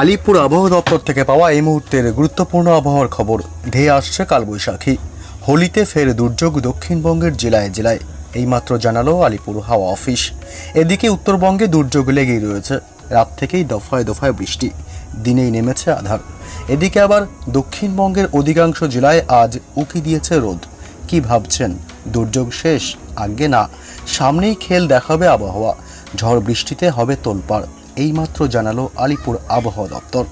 আলিপুর আবহাওয়া দপ্তর থেকে পাওয়া এই মুহূর্তের গুরুত্বপূর্ণ আবহাওয়ার খবর, ধেয়ে আসছে কালবৈশাখী। হোলিতে ফের দুর্যোগ দক্ষিণবঙ্গের জেলায় জেলায়, এইমাত্র জানালো আলিপুর হাওয়া অফিস। এদিকে উত্তরবঙ্গে দুর্যোগ লেগেই রয়েছে, রাত থেকেই দফায় দফায় বৃষ্টি, দিনেই নেমেছে আধার। এদিকে আবার দক্ষিণবঙ্গের অধিকাংশ জেলায় আজ উকি দিয়েছে রোদ। কি ভাবছেন? দুর্যোগ শেষ? আগে না। সামনেই খেল দেখাবে আবহাওয়া। ঝড় বৃষ্টিতে হবে তোলপাড়। এইমাত্র জানালো আলিপুর আবহাওয়া দপ্তর।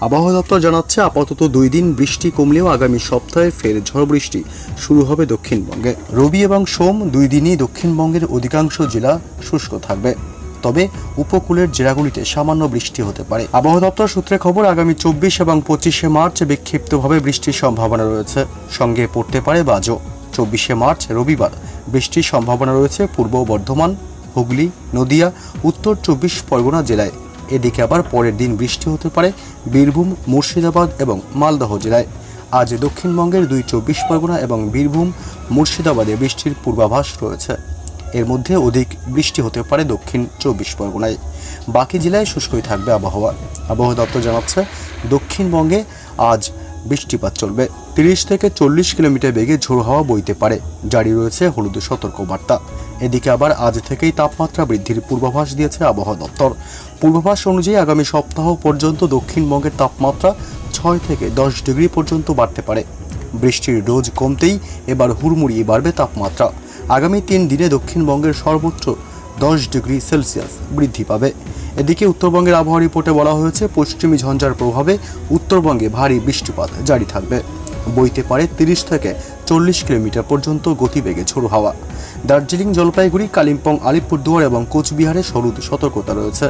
আবহাওয়া দপ্তর জানাচ্ছে, আপাতত দুই দিন বৃষ্টি কমলেও আগামী সপ্তাহে ফের ঝড় বৃষ্টি শুরু হবে দক্ষিণবঙ্গে। রবি এবং সোম দুই দিনই দক্ষিণবঙ্গের অধিকাংশ জেলা শুষ্ক থাকবে। তবে উপকূলের জেলাগুলিতে সামান্য বৃষ্টি হতে পারে। আবহাওয়া দপ্তর সূত্রে খবর, আগামী চব্বিশ এবং পঁচিশে মার্চ বিক্ষিপ্তভাবে বৃষ্টির সম্ভাবনা রয়েছে। সঙ্গে পড়তে পারে বাজও। চব্বিশে মার্চ রবিবার বৃষ্টির সম্ভাবনা রয়েছে। পূর্ব বর্ধমান হুগলি, নদিয়া, উত্তর চব্বিশ পরগনা জেলায়। এদিকে আবার পরের দিন বৃষ্টি হতে পারে বীরভূম, মুর্শিদাবাদ এবং মালদহ জেলায়। আজ দক্ষিণবঙ্গের দুই চব্বিশ পরগনা এবং বীরভূম, মুর্শিদাবাদে বৃষ্টির পূর্বাভাস রয়েছে। এর মধ্যে অধিক বৃষ্টি হতে পারে দক্ষিণ চব্বিশ পরগনায়। বাকি জেলায় শুষ্কই থাকবে আবহাওয়া। আবহাওয়া দপ্তর জানাচ্ছে, দক্ষিণবঙ্গে আজ বৃষ্টিপাত চলবে। তিরিশ থেকে চল্লিশ কিলোমিটার বেগে ঝোড়ো হাওয়া বইতে পারে। জারি রয়েছে হলুদ সতর্কবার্তা। এদিকে আবার আজ থেকেই তাপমাত্রা বৃদ্ধির পূর্বাভাস দিয়েছে আবহাওয়া দপ্তর। পূর্বাভাস অনুযায়ী আগামী সপ্তাহ পর্যন্ত দক্ষিণবঙ্গের তাপমাত্রা ছয় থেকে দশ ডিগ্রি পর্যন্ত বাড়তে পারে। বৃষ্টির রোজ কমতেই এবার হুড়মুড়িয়ে বাড়বে তাপমাত্রা। আগামী তিন দিনে দক্ষিণবঙ্গের সর্বোচ্চ দশ ডিগ্রি সেলসিয়াস বৃদ্ধি পাবে। এদিকে উত্তরবঙ্গের আবহাওয়া রিপোর্টে বলা হয়েছে, পশ্চিমী ঝঞ্ঝার প্রভাবে উত্তরবঙ্গে ভারী বৃষ্টিপাত জারি থাকবে। বইতে পারে তিরিশ থেকে চল্লিশ কিলোমিটার পর্যন্ত গতিবেগে ঝোড়ো হাওয়া। দার্জিলিং জলপাইগুড়ি, কালিম্পং, আলিপুরদুয়ার এবং কোচবিহারে সরুদ সতর্কতা রয়েছে।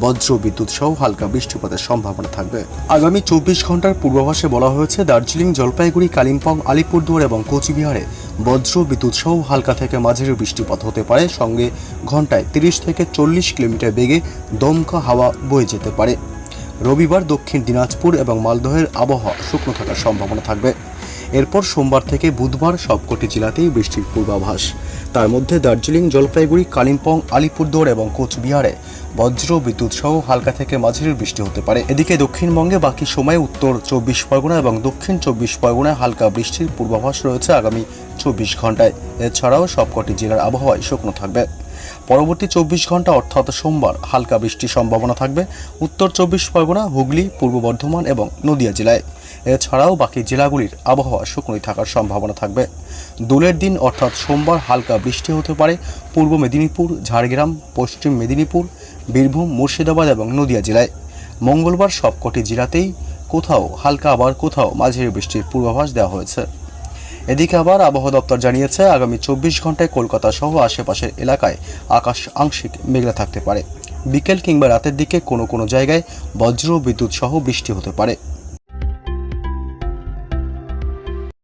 বজ্র বিদ্যুৎ সহ হালকা বৃষ্টিপাতের সম্ভাবনা থাকবে। আগামী চব্বিশ ঘণ্টার পূর্বাভাসে বলা হয়েছে, দার্জিলিং, জলপাইগুড়ি, কালিম্পং, আলিপুরদুয়ার এবং কোচবিহারে বজ্র বিদ্যুৎ সহ হালকা থেকে মাঝারি বৃষ্টিপাত হতে পারে। সঙ্গে ঘন্টায় তিরিশ থেকে চল্লিশ কিলোমিটার বেগে দমকা হাওয়া বয়ে যেতে পারে। রবিবার দক্ষিণ দিনাজপুর এবং মালদহের আবহাওয়া শুকনো থাকার সম্ভাবনা থাকবে। এরপর সোমবার থেকে বুধবার সবকটি জেলাতেই বৃষ্টির পূর্বাভাস। তার মধ্যে দার্জিলিং, জলপাইগুড়ি, কালিম্পং, আলিপুরদুয়ার এবং কোচবিহারে বজ্র বিদ্যুৎ সহ হালকা থেকে মাঝারি বৃষ্টি হতে পারে। এদিকে দক্ষিণবঙ্গে বাকি সময় উত্তর চব্বিশ পরগনা এবং দক্ষিণ চব্বিশ পরগনায় হালকা বৃষ্টির পূর্বাভাস রয়েছে আগামী চব্বিশ ঘন্টায়। এছাড়াও সবকটি জেলার আবহাওয়ায় শুকনো থাকবে। পরবর্তী চব্বিশ ঘণ্টা, অর্থাৎ সোমবার, হালকা বৃষ্টির সম্ভাবনা থাকবে। উত্তর চব্বিশ পরগনা, হুগলি, পূর্ব বর্ধমান এবং নদিয়া জেলায়। এছাড়াও বাকি জেলাগুলির আবহাওয়া শুকনোই থাকার সম্ভাবনা থাকবে। দোলের দিন, অর্থাৎ সোমবার, হালকা বৃষ্টি হতে পারে। পূর্ব মেদিনীপুর, ঝাড়গ্রাম, পশ্চিম মেদিনীপুর, বীরভূম, মুর্শিদাবাদ এবং নদিয়া জেলায়। মঙ্গলবার সবকটি জেলাতেই কোথাও, হালকা আবার কোথাও মাঝারি বৃষ্টির পূর্বাভাস দেওয়া হয়েছে। এদিকে আবার আবহাওয়া দপ্তর জানিয়েছে, আগামী চব্বিশ ঘন্টায় কলকাতা সহ আশেপাশের এলাকায় আকাশ আংশিক মেঘলা থাকতে পারে। বিকেল কিংবা রাতের দিকে কোনো কোনো জায়গায় বজ্র, বিদ্যুৎ সহ বৃষ্টি হতে পারে।